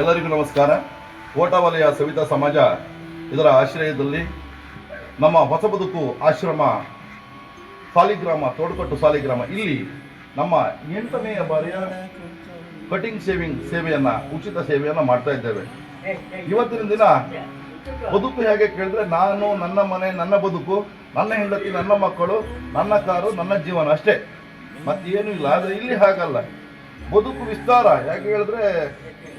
ಎಲ್ಲರಿಗೂ ನಮಸ್ಕಾರ. ಓಟವಲಯ ಸವಿತಾ ಸಮಾಜ ಇದರ ಆಶ್ರಯದಲ್ಲಿ ನಮ್ಮ ಹೊಸ ಬದುಕು ಆಶ್ರಮ ಸಾಲಿಗ್ರಾಮ, ತೋಡ್ಕಟ್ಟು ಸಾಲಿಗ್ರಾಮ. ಇಲ್ಲಿ ನಮ್ಮ ಎಂಟನೆಯ ಬಾರಿಯ ಕಟಿಂಗ್ ಶೇವಿಂಗ್ ಸೇವೆಯನ್ನ, ಉಚಿತ ಸೇವೆಯನ್ನ ಮಾಡ್ತಾ ಇದ್ದೇವೆ. ಇವತ್ತಿನ ದಿನ ಬದುಕು ಹೇಗೆ ಕೇಳಿದ್ರೆ ನಾನು, ನನ್ನ ಮನೆ, ನನ್ನ ಬದುಕು, ನನ್ನ ಹೆಂಡತಿ, ನನ್ನ ಮಕ್ಕಳು, ನನ್ನ ಕಾರು, ನನ್ನ ಜೀವನ ಅಷ್ಟೇ. ಮತ್ತೇನು ಇಲ್ಲ. ಆದರೆ ಇಲ್ಲಿ ಹಾಗಲ್ಲ. ಬದುಕು ವಿಸ್ತಾರ. ಯಾಕೆ ಹೇಳಿದ್ರೆ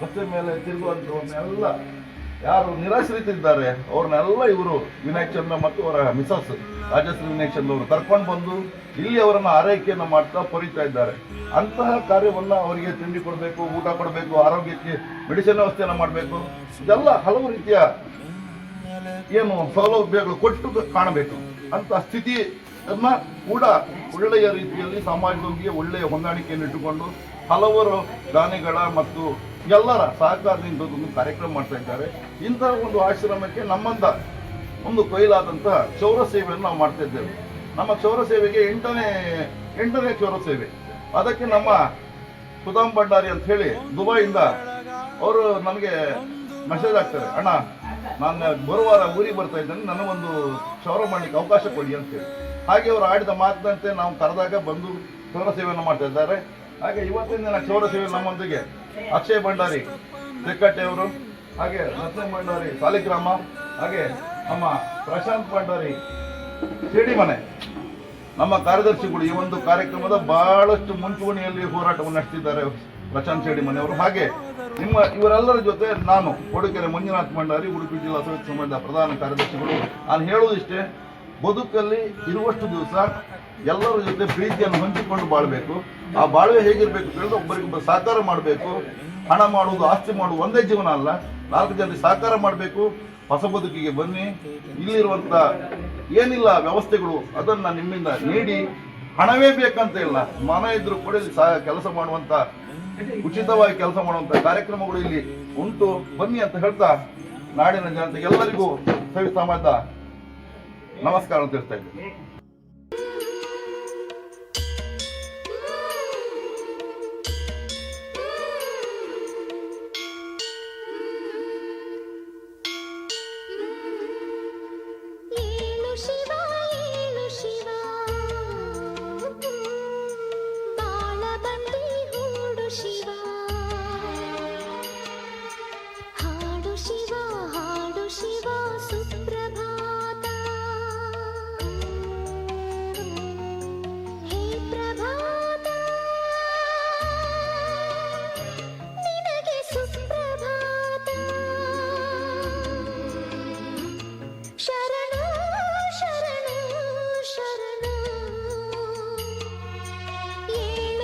ರಸ್ತೆ ಮೇಲೆ ತಿರುಗುವಂಥವ್ರನ್ನೆಲ್ಲ ಯಾರು ನಿರಾಶ್ರಿತಿದ್ದಾರೆ ಅವ್ರನ್ನೆಲ್ಲ ಇವರು ವಿನಾಯಕ್ ಚಂದ್ರ ಮತ್ತು ಅವರ ಮಿಸಸ್ ರಾಜಶ್ರೀ ವಿನಾಯಕ್ ಚಂದ್ರ ಅವರು ಕರ್ಕೊಂಡು ಬಂದು ಇಲ್ಲಿ ಅವರನ್ನು ಆರೈಕೆಯನ್ನು ಮಾಡ್ತಾ ಪೊರಿತಾ ಇದ್ದಾರೆ. ಅಂತಹ ಕಾರ್ಯವನ್ನು ಅವರಿಗೆ ತಿಂಡಿ ಕೊಡಬೇಕು, ಊಟ ಕೊಡಬೇಕು, ಆರೋಗ್ಯಕ್ಕೆ ಮೆಡಿಸಿನ್ ವ್ಯವಸ್ಥೆಯನ್ನು ಮಾಡಬೇಕು. ಇದೆಲ್ಲ ಹಲವು ರೀತಿಯ ಏನು ಸೌಲಭ್ಯಗಳು ಕೊಟ್ಟು ಕಾಣಬೇಕು. ಅಂತ ಸ್ಥಿತಿಯನ್ನ ಕೂಡ ಒಳ್ಳೆಯ ರೀತಿಯಲ್ಲಿ ಸಮಾಜದೊಂದಿಗೆ ಒಳ್ಳೆಯ ಹೊಂದಾಣಿಕೆಯನ್ನು ಇಟ್ಟುಕೊಂಡು ಹಲವರು ದಾನಿಗಳ ಮತ್ತು ಎಲ್ಲರ ಸಹಕಾರದಿಂದ ಒಂದು ಕಾರ್ಯಕ್ರಮ ಮಾಡ್ತಾ ಇದ್ದಾರೆ. ಇಂತಹ ಒಂದು ಆಶ್ರಮಕ್ಕೆ ನಮ್ಮಂತ ಒಂದು ಕೊಯ್ಲಾದಂತಹ ಕ್ಷೌರ ಸೇವೆಯನ್ನು ನಾವು ಮಾಡ್ತಾ ಇದ್ದೇವೆ. ನಮ್ಮ ಕ್ಷೌರ ಸೇವೆಗೆ ಎಂಟನೇ ಎಂಟನೇ ಕ್ಷೌರ ಸೇವೆ. ಅದಕ್ಕೆ ನಮ್ಮ ಸುಧಾಮ್ ಭಂಡಾರಿ ಅಂತ ಹೇಳಿ ದುಬೈಯಿಂದ ಅವರು ನನಗೆ ಮೆಸೇಜ್ ಆಗ್ತಾರೆ ಅಣ್ಣ, ನಾನು ಬರುವಾರ ಊರಿಗೆ ಬರ್ತಾ ಇದ್ದೇನೆ ನನಗೊಂದು ಕ್ಷೌರ ಮಾಡಲಿಕ್ಕೆ ಅವಕಾಶ ಕೊಡಿ ಅಂತ ಹೇಳಿ. ಹಾಗೆ ಅವರು ಆಡಿದ ಮಾತಿನಂತೆ ನಾವು ಕರೆದಾಗ ಬಂದು ಕ್ಷೌರ ಸೇವೆಯನ್ನು ಮಾಡ್ತಾ ಇದ್ದಾರೆ. ಹಾಗೆ ಇವತ್ತಿನ ದಿನ ಸೇವೆ ನಮ್ಮೊಂದಿಗೆ. ಅಕ್ಷಯ್ ಭಂಡಾರಿ ತಿಕ್ಕಟ್ಟೆಯವರು ಹಾಗೆ ರತ್ನ ಭಂಡಾರಿ, ಸಾಲಿಗ್ರಾಮ, ಹಾಗೆ ನಮ್ಮ ಪ್ರಶಾಂತ್ ಭಂಡಾರಿ ಸಿಡಿ ಮನೆ. ನಮ್ಮ ಕಾರ್ಯದರ್ಶಿಗಳು ಈ ಒಂದು ಕಾರ್ಯಕ್ರಮದ ಬಹಳಷ್ಟು ಮುಂಚೂಣಿಯಲ್ಲಿ ಹೋರಾಟವನ್ನು ನಡೆಸಿದ್ದಾರೆ ಪ್ರಶಾಂತ್ ಶೆಡಿ ಮನೆಯವರು. ಹಾಗೆ ನಿಮ್ಮ ಇವರೆಲ್ಲರ ಜೊತೆ ನಾನು ಕೊಡುಕೆರೆ ಮಂಜುನಾಥ್ ಭಂಡಾರಿ, ಉಡುಪಿ ಜಿಲ್ಲಾ ಸಮಿತಿ ಸಂಬಂಧ ಪ್ರಧಾನ ಕಾರ್ಯದರ್ಶಿಗಳು. ನಾನು ಹೇಳುವುದಿಷ್ಟೇ ಬದುಕಲ್ಲಿ ಇರುವಷ್ಟು ದಿವಸ ಎಲ್ಲರ ಜೊತೆ ಪ್ರೀತಿಯನ್ನು ಹಂಚಿಕೊಂಡು ಬಾಳಬೇಕು. ಆ ಬಾಳ್ವೆ ಹೇಗಿರ್ಬೇಕು ಹೇಳಿದ್ರೆ ಒಬ್ಬರಿಗೊಬ್ಬ ಸಹಕಾರ ಮಾಡಬೇಕು. ಹಣ ಮಾಡುವುದು, ಆಸ್ತಿ ಮಾಡುವುದು ಒಂದೇ ಜೀವನ ಅಲ್ಲ. ನಾಲ್ಕು ಜನರಿಗೆ ಸಹಕಾರ ಮಾಡಬೇಕು. ಹೊಸ ಬದುಕಿಗೆ ಬನ್ನಿ. ಇಲ್ಲಿರುವಂತ ಏನಿಲ್ಲ ವ್ಯವಸ್ಥೆಗಳು ಅದನ್ನ ನಿಮ್ಮಿಂದ ನೀಡಿ ಹಣವೇ ಬೇಕಂತ ಇಲ್ಲ. ಮನ ಇದ್ರು ಕೂಡ ಇಲ್ಲಿ ಕೆಲಸ ಮಾಡುವಂತ, ಉಚಿತವಾಗಿ ಕೆಲಸ ಮಾಡುವಂತ ಕಾರ್ಯಕ್ರಮಗಳು ಇಲ್ಲಿ ಉಂಟು. ಬನ್ನಿ ಅಂತ ಹೇಳ್ತಾ ನಾಡಿನ ಜನತೆ ಎಲ್ಲರಿಗೂ ಸವಿ ಸಮಾಜದ ನಮಸ್ಕಾರ ತಿಳಿಸ್ತಾ ಇದ್ದೀನಿ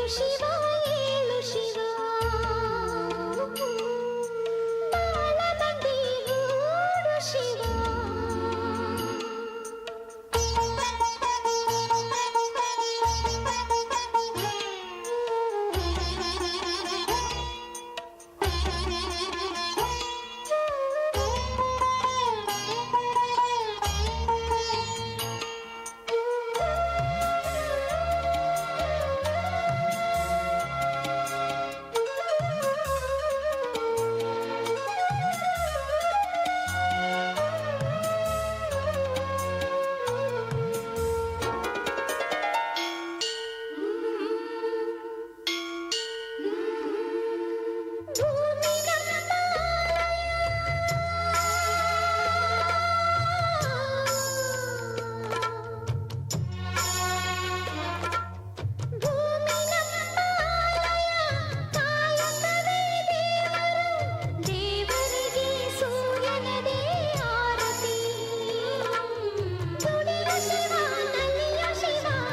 she